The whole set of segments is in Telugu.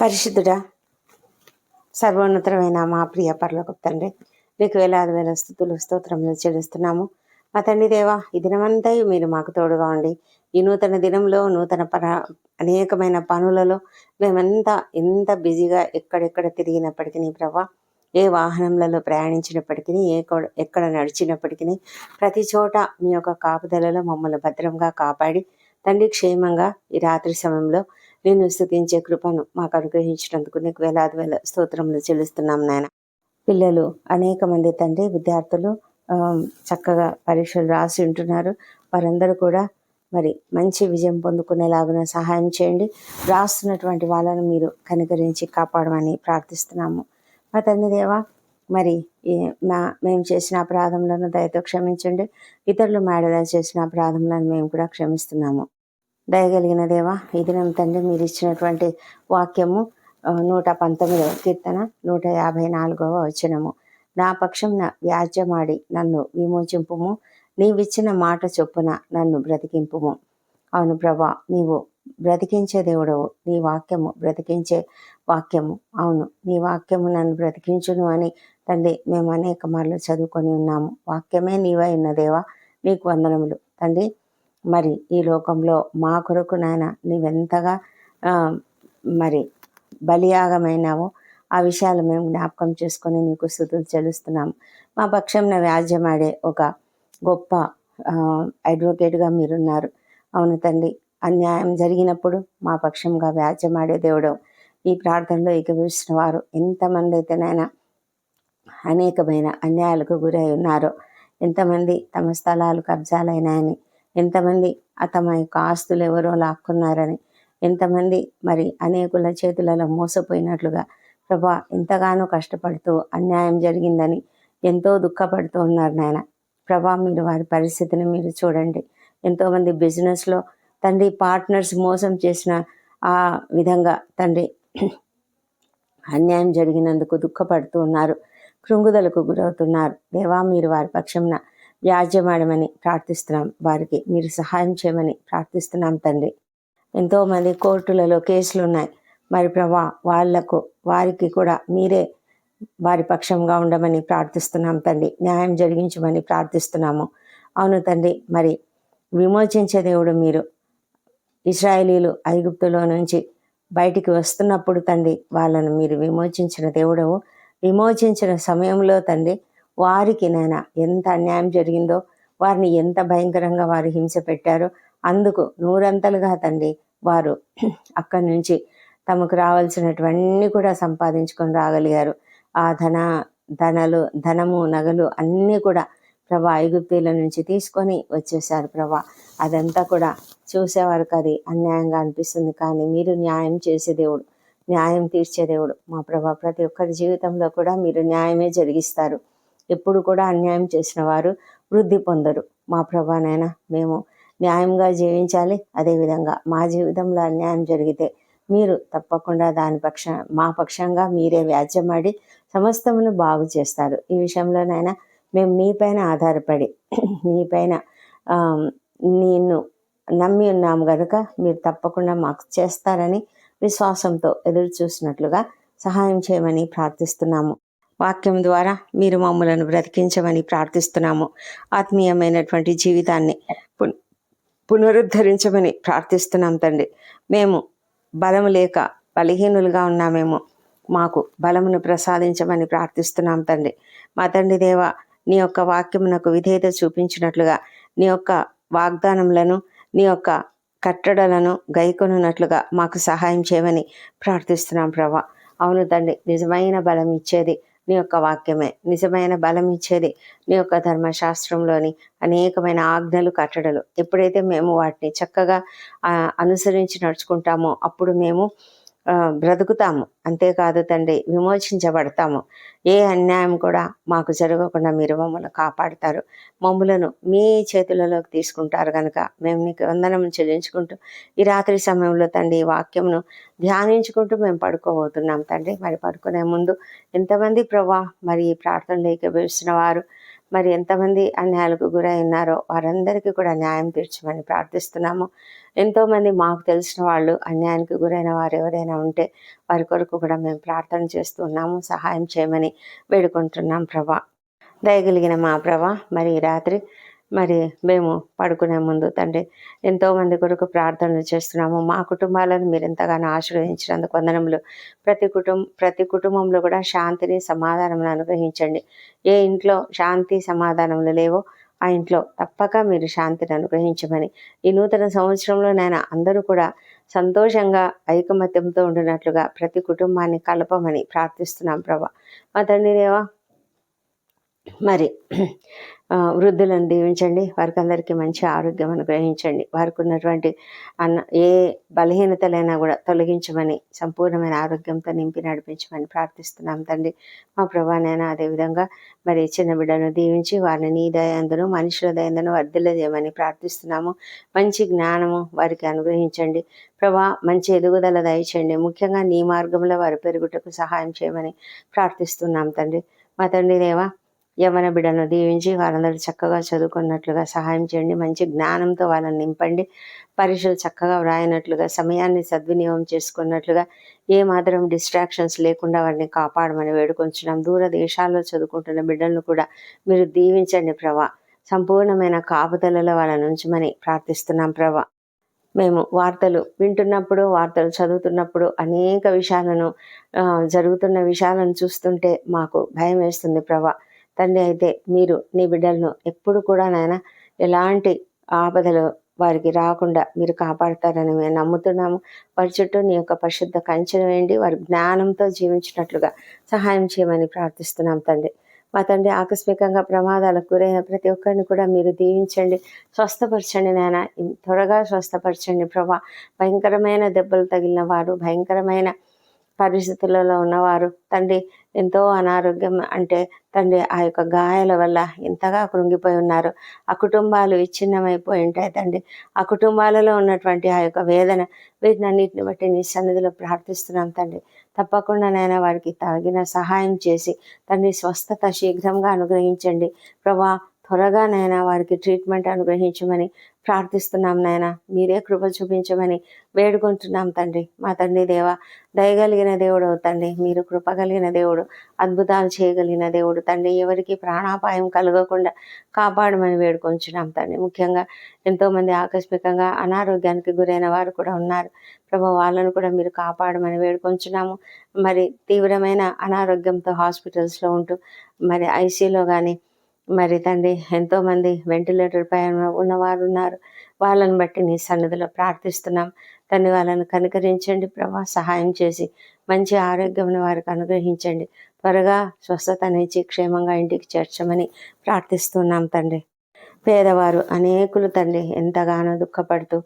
పరిశుద్ధుడా సర్వోన్నతమైన మా ప్రియ పరలోక తండ్రి నీకు వేలాది వేల స్థుతులు స్తోత్రములు చెల్లిస్తున్నాము. మా తండ్రి దేవా ఈ దినమంతా మీరు మాకు తోడుగా ఉండి ఈ నూతన దినంలో నూతన పర అనేకమైన పనులలో మేమంతా ఎంత బిజీగా ఎక్కడెక్కడ తిరిగినప్పటికీ ప్రభా ఏ వాహనంలో ప్రయాణించినప్పటికీ ఏ ఎక్కడ నడిచినప్పటికీ ప్రతి చోట మీ యొక్క కాపుదలలో మమ్మల్ని భద్రంగా కాపాడి తండ్రి క్షేమంగా ఈ రాత్రి సమయంలో నేను స్థుతించే కృపను మాకు అనుగ్రహించినందుకు నీకు వేలాది వేల స్తోత్రములు చెల్లిస్తున్నాం నాయన. పిల్లలు అనేక మంది తండ్రి విద్యార్థులు చక్కగా పరీక్షలు రాసి ఉంటున్నారు. వారందరూ కూడా మరి మంచి విజయం పొందుకునేలాగున సహాయం చేయండి. రాస్తున్నటువంటి వాళ్ళను మీరు కనికరించి కాపాడమని ప్రార్థిస్తున్నాము. మా తండ్రి దేవా మరి మా మేము చేసిన అపరాధములను దయతో క్షమించండి. ఇతరులు మేడలా చేసిన అపరాధంలో మేము కూడా క్షమిస్తున్నాము. దయగలిగిన దేవా ఈ దినం తండ్రి మీరు ఇచ్చినటువంటి వాక్యము నూట పంతొమ్మిదవ కీర్తన నూట యాభై నాలుగవ వచనము. నా పక్షం నా వ్యాజ్యమాడి నన్ను విమోచింపుము నీవిచ్చిన మాట చొప్పున నన్ను బ్రతికింపుము. అవును ప్రభా నీవు బ్రతికించే దేవుడవు నీ వాక్యము బ్రతికించే వాక్యము. అవును నీ వాక్యము నన్ను బ్రతికించును అని తండ్రి మేము అనేక మార్లు చదువుకొని ఉన్నాము. వాక్యమే నీవై ఉన్న దేవా నీకు వందనములు. తండ్రి మరి ఈ లోకంలో మా కొరకు నాయన నీవెంతగా మరి బలియాగమైనావో ఆ విషయాలు మేము జ్ఞాపకం చేసుకొని నీకు స్థుతులు చెల్లిస్తున్నాము. మా పక్షంన వ్యాజ్యమాడే ఒక గొప్ప అడ్వకేట్గా మీరున్నారు. అవును తండ్రి అన్యాయం జరిగినప్పుడు మా పక్షంగా వ్యాజ్యమాడే దేవుడు. ఈ ప్రార్థనలో ఏకీభవిస్తున్న వారు ఎంతమంది అయితేనైనా అనేకమైన అన్యాయాలకు గురై ఉన్నారో. ఎంతమంది తమ స్థలాలు కబ్జాలైనాయని ఎంతమంది తమ యొక్క ఆస్తులు ఎవరో లాక్కున్నారని ఎంతమంది మరి అనేకుల చేతులలో మోసపోయినట్లుగా ప్రభా ఎంతగానో కష్టపడుతూ అన్యాయం జరిగిందని ఎంతో దుఃఖపడుతూ ఉన్నారు నాయన. ప్రభా మీరు వారి పరిస్థితిని మీరు చూడండి. ఎంతోమంది బిజినెస్లో తండ్రి పార్ట్నర్స్ మోసం చేసిన ఆ విధంగా తండ్రి అన్యాయం జరిగినందుకు దుఃఖపడుతూ ఉన్నారు. కృంగుదలకు గురవుతున్నారు. దేవా మీరు వారి పక్షంన వ్యాజ్యమాడమని ప్రార్థిస్తున్నాం వారికి. మీరు సహాయం చేయమని ప్రార్థిస్తున్నాం తండ్రి. ఎంతోమంది కోర్టులలో కేసులు ఉన్నాయి. మరి ప్రభా వాళ్ళకు వారికి కూడా మీరే వారి పక్షంగా ఉండమని ప్రార్థిస్తున్నాం తండ్రి. న్యాయం జరిగించమని ప్రార్థిస్తున్నాము. అవును తండ్రి మరి విమోచించే దేవుడు మీరు. ఇస్రాయేలీలు ఐగుప్తులో నుంచి బయటికి వస్తున్నప్పుడు తండ్రి వాళ్ళను మీరు విమోచించిన దేవుడవు. విమోచించిన సమయంలో తండ్రి వారికి నాయన ఎంత అన్యాయం జరిగిందో వారిని ఎంత భయంకరంగా వారు హింస పెట్టారో అందుకు నూరంతలుగా తండ్రి వారు అక్కడి నుంచి తమకు రావాల్సినటువన్నీ కూడా సంపాదించుకొని రాగలిగారు. ఆ ధన ధనలు ధనము నగలు అన్నీ కూడా ప్రభా ఐగుప్తీల నుంచి తీసుకొని వచ్చేసారు ప్రభా. అదంతా కూడా చూసేవారికి అది అన్యాయంగా అనిపిస్తుంది. కానీ మీరు న్యాయం చేసే దేవుడు న్యాయం తీర్చే దేవుడు మా ప్రభా ప్రతి ఒక్కరి జీవితంలో కూడా మీరు న్యాయమే జరిగిస్తారు. ఎప్పుడు కూడా అన్యాయం చేసిన వారు వృద్ధి పొందరు. మా ప్రభానైనా మేము న్యాయంగా జీవించాలి. అదేవిధంగా మా జీవితంలో అన్యాయం జరిగితే మీరు తప్పకుండా దాని పక్ష మా పక్షంగా మీరే వ్యాజ్యమాడి సమస్తమును బాగు చేస్తారు. ఈ విషయంలోనైనా మేము నీపైన ఆధారపడి నీపైన నిన్ను నమ్మి ఉన్నాము కనుక మీరు తప్పకుండా మాకు చేస్తారని విశ్వాసంతో ఎదురు చూసినట్లుగా సహాయం చేయమని ప్రార్థిస్తున్నాము. వాక్యం ద్వారా మీరు మమ్మలను బ్రతికించమని ప్రార్థిస్తున్నాము. ఆత్మీయమైనటువంటి జీవితాన్ని పున్- పునరుద్ధరించమని ప్రార్థిస్తున్నాం తండ్రి. మేము బలము లేక బలహీనులుగా ఉన్నామేమో మాకు బలమును ప్రసాదించమని ప్రార్థిస్తున్నాం తండ్రి. మా తండ్రి దేవ నీ యొక్క వాక్యమునకు విధేయత చూపించినట్లుగా నీ యొక్క వాగ్దానములను నీ యొక్క కట్టడలను గైకొనున్నట్లుగా మాకు సహాయం చేయమని ప్రార్థిస్తున్నాం ప్రభా. అవును తండ్రి నిజమైన బలం ఇచ్చేది నీ యొక్క వాక్యమే. నిజమైన బలం ఇచ్చేది నీ యొక్క ధర్మశాస్త్రంలోని అనేకమైన ఆజ్ఞలు కట్టడలు. ఎప్పుడైతే మేము వాటిని చక్కగా అనుసరించి నడుచుకుంటామో అప్పుడు మేము బ్రతుకుతాము. అంతేకాదు తండ్రి విమోచించబడతాము. ఏ అన్యాయం కూడా మాకు జరగకుండా మీరు మమ్మల్ని కాపాడుతారు. మమ్మలను మీ చేతులలోకి తీసుకుంటారు కనుక మేము నీకు వందనం చెల్లించుకుంటూ ఈ రాత్రి సమయంలో తండ్రి ఈ వాక్యమును ధ్యానించుకుంటూ మేము పడుకోబోతున్నాం తండ్రి. మరి పడుకునే ముందు ఎంతమంది ప్రభా మరి ఈ ప్రార్థనలు వారు మరి ఎంతమంది అన్యాయాలకు గురై ఉన్నారో వారందరికీ కూడా న్యాయం తీర్చమని ప్రార్థిస్తున్నాము. ఎంతోమంది మాకు తెలిసిన వాళ్ళు అన్యాయానికి గురైన వారు ఎవరైనా ఉంటే వారి కొరకు కూడా మేము ప్రార్థన చేస్తున్నాము సహాయం చేయమని వేడుకుంటున్నాం ప్రభా. దయగలిగిన మా ప్రభా మరి రాత్రి మరి మేము పడుకునే ముందు తండ్రి ఎంతోమంది కొరకు ప్రార్థనలు చేస్తున్నాము. మా కుటుంబాలను మీరు ఎంతగానో ఆశ్రయించినందుకు వందనములు. ప్రతి కుటుంబం ప్రతి కుటుంబంలో కూడా శాంతిని సమాధానములు అనుగ్రహించండి. ఏ ఇంట్లో శాంతి సమాధానములు లేవో ఆ ఇంట్లో తప్పక మీరు శాంతిని అనుగ్రహించమని. ఈ నూతన సంవత్సరంలో నేను అందరూ కూడా సంతోషంగా ఐకమత్యంతో ఉండినట్లుగా ప్రతి కుటుంబాన్ని కలపమని ప్రార్థిస్తున్నాం ప్రభా. మా తండ్రి దేవా మరి వృద్ధులను దీవించండి. వారికి అందరికీ మంచి ఆరోగ్యం అనుగ్రహించండి. వారికి ఉన్నటువంటి అన్న ఏ బలహీనతలైనా కూడా తొలగించమని సంపూర్ణమైన ఆరోగ్యంతో నింపి నడిపించమని ప్రార్థిస్తున్నాం తండ్రి. మా ప్రభానైనా అదేవిధంగా మరి చిన్న బిడ్డను దీవించి వారిని నీ దయందును మనుషుల దయందును వర్ధిల్లజేయమని ప్రార్థిస్తున్నాము. మంచి జ్ఞానము వారికి అనుగ్రహించండి. ప్రభా మంచి ఎదుగుదల దయచేయండి. ముఖ్యంగా నీ మార్గంలో వారు పెరుగుటకు సహాయం చేయమని ప్రార్థిస్తున్నాం తండ్రి. మా తండ్రి దేవా యవన బిడ్డను దీవించి వారందరూ చక్కగా చదువుకున్నట్లుగా సహాయం చేయండి. మంచి జ్ఞానంతో వాళ్ళని నింపండి. పరీక్షలు చక్కగా వ్రాయినట్లుగా సమయాన్ని సద్వినియోగం చేసుకున్నట్లుగా ఏ మాత్రం డిస్ట్రాక్షన్స్ లేకుండా వారిని కాపాడమని వేడుకొంచున్నాం. దూర దేశాల్లో చదువుకుంటున్న బిడ్డలను కూడా మీరు దీవించండి ప్రభా. సంపూర్ణమైన కాపుదలలో వాళ్ళ ఉంచమని ప్రార్థిస్తున్నాం ప్రభా. మేము వార్తలు వింటున్నప్పుడు వార్తలు చదువుతున్నప్పుడు అనేక విషయాలను జరుగుతున్న విషయాలను చూస్తుంటే మాకు భయం వేస్తుంది ప్రభా. తండ్రి అయితే మీరు నీ బిడ్డలను ఎప్పుడు కూడా నాయన ఎలాంటి ఆపదలు వారికి రాకుండా మీరు కాపాడతారని మేము నమ్ముతున్నాము. వారి చుట్టూ నీ యొక్క పరిశుద్ధ కంచెను వేయండి. వారి జ్ఞానంతో జీవించినట్లుగా సహాయం చేయమని ప్రార్థిస్తున్నాం తండ్రి. మా తండ్రి ఆకస్మికంగా ప్రమాదాలకు గురైన ప్రతి ఒక్కరిని కూడా మీరు దీవించండి. స్వస్థపరచండి నాయన. త్వరగా స్వస్థపరచండి ప్రభా. భయంకరమైన దెబ్బలు తగిలిన వారు భయంకరమైన పరిస్థితులలో ఉన్నవారు. తండ్రి ఎంతో అనారోగ్యం అంటే తండ్రి ఆ యొక్క గాయాల వల్ల ఎంతగా కృంగిపోయి ఉన్నారు. ఆ కుటుంబాలు విచ్ఛిన్నమైపోయి ఉంటాయి తండ్రి. ఆ కుటుంబాలలో ఉన్నటువంటి ఆ యొక్క వేదన వీటినన్నిటిని బట్టి నీ సన్నిధిలో ప్రార్థిస్తున్నాం తండ్రి. తప్పకుండా వారికి తగిన సహాయం చేసి తండ్రి స్వస్థత శీఘ్రంగా అనుగ్రహించండి. ప్రభా త్వరగా వారికి ట్రీట్మెంట్ అనుగ్రహించమని ప్రార్థిస్తున్నాం నాయన. మీరే కృప చూపించమని వేడుకుంటున్నాం తండ్రి. మా తండ్రి దేవ దయగలిగిన దేవుడు తండ్రి. మీరు కృప కలిగిన దేవుడు అద్భుతాలు చేయగలిగిన దేవుడు తండ్రి. ఎవరికి ప్రాణాపాయం కలగకుండా కాపాడమని వేడుకొంచున్నాం తండ్రి. ముఖ్యంగా ఎంతోమంది ఆకస్మికంగా అనారోగ్యానికి గురైన వారు కూడా ఉన్నారు. ప్రభు వాళ్ళను కూడా మీరు కాపాడమని వేడుకొంచున్నాము. మరి తీవ్రమైన అనారోగ్యంతో హాస్పిటల్స్లో ఉంటూ మరి ఐసీలో కానీ మరి తండ్రి ఎంతోమంది వెంటిలేటర్ పైన ఉన్నవారు ఉన్నారు. వాళ్ళని బట్టి నీ సన్నిధిలో ప్రార్థిస్తున్నాం. తండ్రి వాళ్ళని కనుకరించండి ప్రభా. సహాయం చేసి మంచి ఆరోగ్యం వారికి అనుగ్రహించండి. త్వరగా స్వస్థతనిచ్చి క్షేమంగా ఇంటికి చేర్చమని ప్రార్థిస్తున్నాం తండ్రి. పేదవారు అనేకులు తండ్రి ఎంతగానో దుఃఖపడుతూ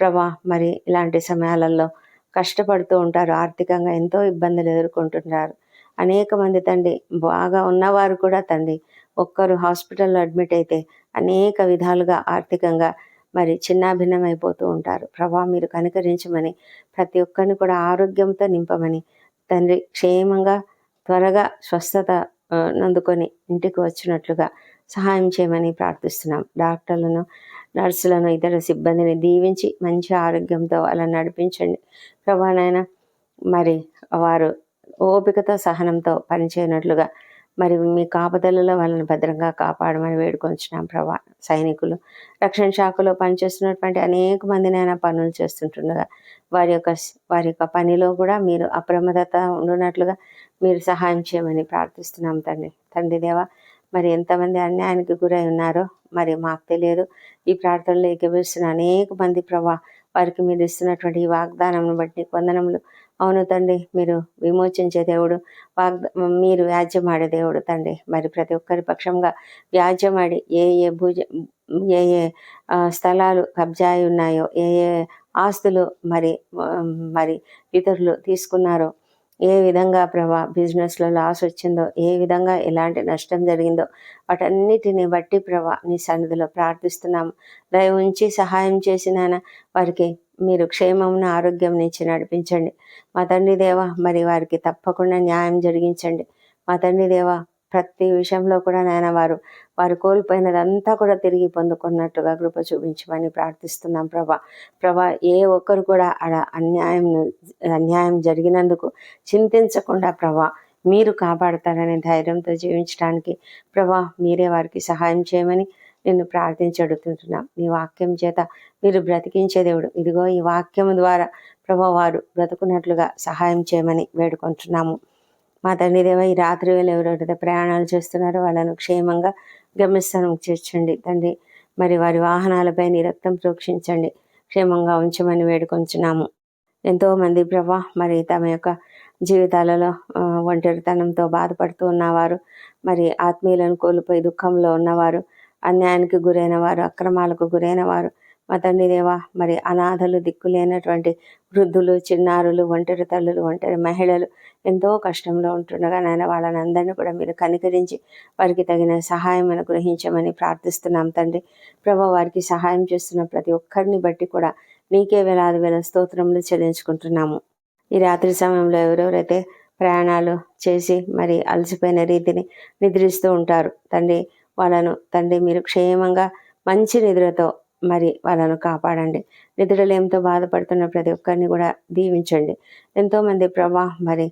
ప్రభా మరి ఇలాంటి సమయాలలో కష్టపడుతూ ఉంటారు. ఆర్థికంగా ఎంతో ఇబ్బందులు ఎదుర్కొంటున్నారు. అనేక మంది తండ్రి బాగా ఉన్నవారు కూడా తండ్రి ఒక్కరు హాస్పిటల్లో అడ్మిట్ అయితే అనేక విధాలుగా ఆర్థికంగా మరి చిన్నాభిన్నమైపోతూ ఉంటారు. ప్రభా మీరు కనికరించమని ప్రతి ఒక్కరిని కూడా ఆరోగ్యంతో నింపమని తండ్రి క్షేమంగా త్వరగా స్వస్థత నందుకొని ఇంటికి వచ్చినట్లుగా సహాయం చేయమని ప్రార్థిస్తున్నాం. డాక్టర్లను నర్సులను ఇతర సిబ్బందిని దీవించి మంచి ఆరోగ్యంతో అలా నడిపించండి. ప్రభానైనా మరి వారు ఓపికతో సహనంతో పనిచేయనట్లుగా మరి మీ కాపదలలో వాళ్ళని భద్రంగా కాపాడమని వేడుకొంచున్నాం ప్రభా. సైనికులు రక్షణ శాఖలో పనిచేస్తున్నటువంటి అనేక మందినైనా పనులు చేస్తుంటుండగా వారి యొక్క వారి యొక్క పనిలో కూడా మీరు అప్రమత్తత ఉండునట్లుగా మీరు సహాయం చేయమని ప్రార్థిస్తున్నాం తండ్రి. తండ్రి దేవ మరి ఎంతమంది అన్యాయానికి గురై ఉన్నారో మరి మాకు తెలియదు. ఈ ప్రార్థనలో ఎగవేస్తున్న అనేక మంది ప్రభా వారికి మీరు ఇస్తున్నటువంటి ఈ వాగ్దానం బట్టి కొందనములు అవును తండ్రి మీరు విమోచించే దేవుడు వాగ్ మీరు వ్యాజ్యమాడే దేవుడు తండ్రి. మరి ప్రతి ఒక్కరి పక్షంగా వ్యాజ్యమాడి ఏ ఏ భుజ ఏ ఏ స్థలాలు కబ్జాయి ఉన్నాయో ఏ ఏ ఆస్తులు మరి మరి ఇతరులు తీసుకున్నారో ఏ విధంగా ప్రభా బిజినెస్లో లాస్ వచ్చిందో ఏ విధంగా ఎలాంటి నష్టం జరిగిందో వాటన్నిటిని బట్టి ప్రభా నీ సన్నిధిలో ప్రార్థిస్తున్నాము. దయ ఉంచి సహాయం చేసినాన వారికి మీరు క్షేమమును ఆరోగ్యం నుంచి నడిపించండి. మా తండ్రి దేవ మరి వారికి తప్పకుండా న్యాయం జరిగించండి. మా తండ్రి దేవ ప్రతి విషయంలో కూడా నాయన వారు వారు కోల్పోయినదంతా కూడా తిరిగి పొందుకున్నట్టుగా కృప చూపించమని ప్రార్థిస్తున్నాం ప్రభా. ప్రభా ఏ ఒక్కరు కూడా అడ అన్యాయం అన్యాయం జరిగినందుకు చింతించకుండా ప్రభా మీరు కాపాడతారనే ధైర్యంతో జీవించడానికి ప్రభా మీరే వారికి సహాయం చేయమని నిన్ను ప్రార్థించి అడుగుతుంటున్నాం నీ వాక్యం చేత మీరు బ్రతికించే దేవుడు. ఇదిగో ఈ వాక్యం ద్వారా ప్రభు వారు బ్రతుకున్నట్లుగా సహాయం చేయమని వేడుకుంటున్నాము. మా తండ్రి దేవ ఈ రాత్రి వేళ ఎవరైతే ప్రయాణాలు చేస్తున్నారో వాళ్ళను క్షేమంగా గమ్యస్థానం చేర్చండి. తండ్రి మరి వారి వాహనాలపై నీ రక్తం ప్రోక్షించండి. క్షేమంగా ఉంచమని వేడుకొంచున్నాము ఎంతోమంది ప్రభా మరి తమ యొక్క జీవితాలలో ఒంటరితనంతో బాధపడుతూ ఉన్నవారు మరి ఆత్మీయులను కోల్పోయి దుఃఖంలో ఉన్నవారు అన్యాయానికి గురైన వారు అక్రమాలకు గురైన వారు మా తండ్రి దేవా మరి అనాథలు దిక్కులేనటువంటి వృద్ధులు చిన్నారులు ఒంటరి తల్లులు ఒంటరి మహిళలు ఎంతో కష్టంలో ఉంటుండగా నాయన వాళ్ళని అందరినీ కూడా మీరు కనికరించి వారికి తగిన సహాయం గ్రహించమని ప్రార్థిస్తున్నాం తండ్రి. ప్రభా వారికి సహాయం చేస్తున్న ప్రతి ఒక్కరిని బట్టి కూడా నీకే వేలాది వేల స్తోత్రములు చెల్లించుకుంటున్నాము. ఈ రాత్రి సమయంలో ఎవరెవరైతే ప్రయాణాలు చేసి మరి అలసిపోయిన రీతిని నిద్రిస్తూ ఉంటారు తండ్రి వాళ్ళను తండ్రి మీరు క్షేమంగా మంచి నిద్రతో మరి వాళ్ళను కాపాడండి. నిద్రలేమితో బాధపడుతున్న ప్రతి ఒక్కరిని కూడా దీవించండి. ఎంతోమంది ప్రభా మరి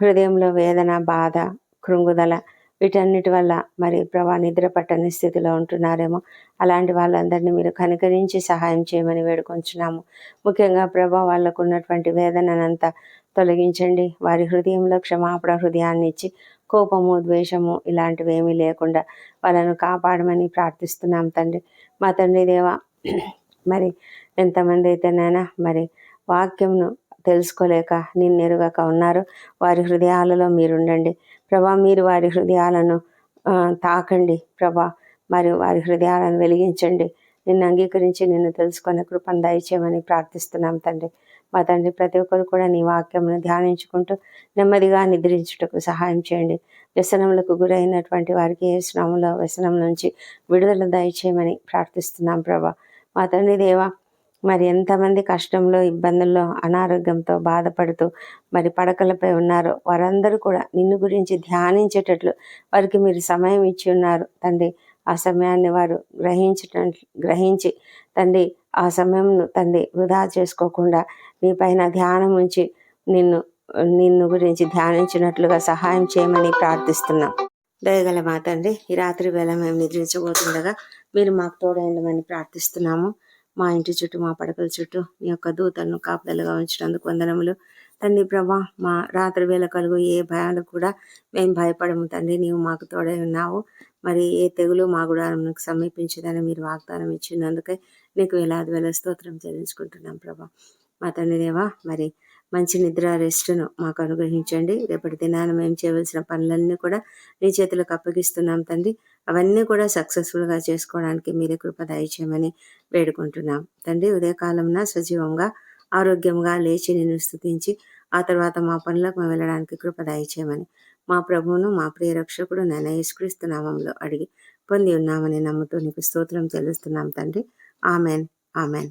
హృదయంలో వేదన బాధ కృంగుదల వీటన్నిటి వల్ల మరి ప్రభా నిద్ర పట్టని స్థితిలో ఉంటున్నారేమో. అలాంటి వాళ్ళందరినీ మీరు కనుకరించి సహాయం చేయమని వేడుకొంచున్నాము. ముఖ్యంగా ప్రభా వాళ్ళకు ఉన్నటువంటి వేదనంతా తొలగించండి. వారి హృదయంలో క్షమాపణ హృదయాన్ని ఇచ్చి కోపము ద్వేషము ఇలాంటివి ఏమీ లేకుండా వాళ్ళను కాపాడమని ప్రార్థిస్తున్నాం తండ్రి. మా తండ్రి దేవ మరి ఎంతమంది అయితేనైనా మరి వాక్యంను తెలుసుకోలేక నిన్నెరుగక ఉన్నారు. వారి హృదయాలలో మీరుండండి. ప్రభా మీరు వారి హృదయాలను తాకండి. ప్రభా మరి వారి హృదయాలను వెలిగించండి. నిన్ను అంగీకరించి నిన్ను తెలుసుకునే కృపను దయచేయమని ప్రార్థిస్తున్నాం తండ్రి. మా తండ్రి ప్రతి ఒక్కరు కూడా నీ వాక్యమును ధ్యానించుకుంటూ నెమ్మదిగా నిద్రించుటకు సహాయం చేయండి. వ్యసనములకు గురైనటువంటి వారికి ఏ శ్రమంలో వ్యసనం నుంచి విడుదల దయచేయమని ప్రార్థిస్తున్నాం ప్రభా. మా తండ్రి దేవ మరి ఎంతమంది కష్టంలో ఇబ్బందుల్లో అనారోగ్యంతో బాధపడుతూ మరి పడకలపై ఉన్నారో వారందరూ కూడా నిన్ను గురించి ధ్యానించేటట్లు వారికి మీరు సమయం ఇచ్చి ఉన్నారు. తండ్రి ఆ సమయాన్ని వారు గ్రహించట గ్రహించి తండ్రి ఆ సమయంను తండ్రి వృధా చేసుకోకుండా నీ పైన ధ్యానం ఉంచి నిన్ను నిన్ను గురించి ధ్యానించినట్లుగా సహాయం చేయమని ప్రార్థిస్తున్నాం. దయగల మా తండ్రి ఈ రాత్రి వేళ మేము నిద్రించబోతుండగా మీరు మాకు తోడైండమని ప్రార్థిస్తున్నాము. మా ఇంటి చుట్టూ మా పడకల చుట్టూ నీ యొక్క దూతలను కాపుదలుగా ఉంచినందుకు వందనములు. తండ్రి ప్రభా మా రాత్రి వేళ కలుగు ఏ భయాలు కూడా మేము భయపడము తండ్రి. నీవు మాకు తోడై ఉన్నావు. మరి ఏ తెగులు మా గుడారంకు సమీపించదని మీరు వాగ్దానం ఇచ్చినందుకే నీకు వేలాది వేల స్తోత్రం చెల్లించుకుంటున్నాం ప్రభా. మా తండ్రి దేవా మరి మంచి నిద్ర రెస్ట్ను మాకు అనుగ్రహించండి. రేపటి దినాన మేము చేయవలసిన పనులన్నీ కూడా నీ చేతులకు అప్పగిస్తున్నాం తండ్రి. అవన్నీ కూడా సక్సెస్ఫుల్గా చేసుకోవడానికి మీరే కృప దయచేయమని వేడుకుంటున్నాం. తండ్రి ఉదయకాలంన సజీవంగా ఆరోగ్యంగా లేచి నిన్ను స్థుతించి ఆ తర్వాత మా పనులకు మేము వెళ్ళడానికి కృప దయచేయమని మా ప్రభువును మా ప్రియ రక్షకుడు నేను యేసుక్రీస్తు నామంలో అడిగి పొంది ఉన్నామని నమ్ముతూ నీకు స్తోత్రం చెల్లిస్తున్నాం తండ్రి. ఆమెన్. ఆమెన్.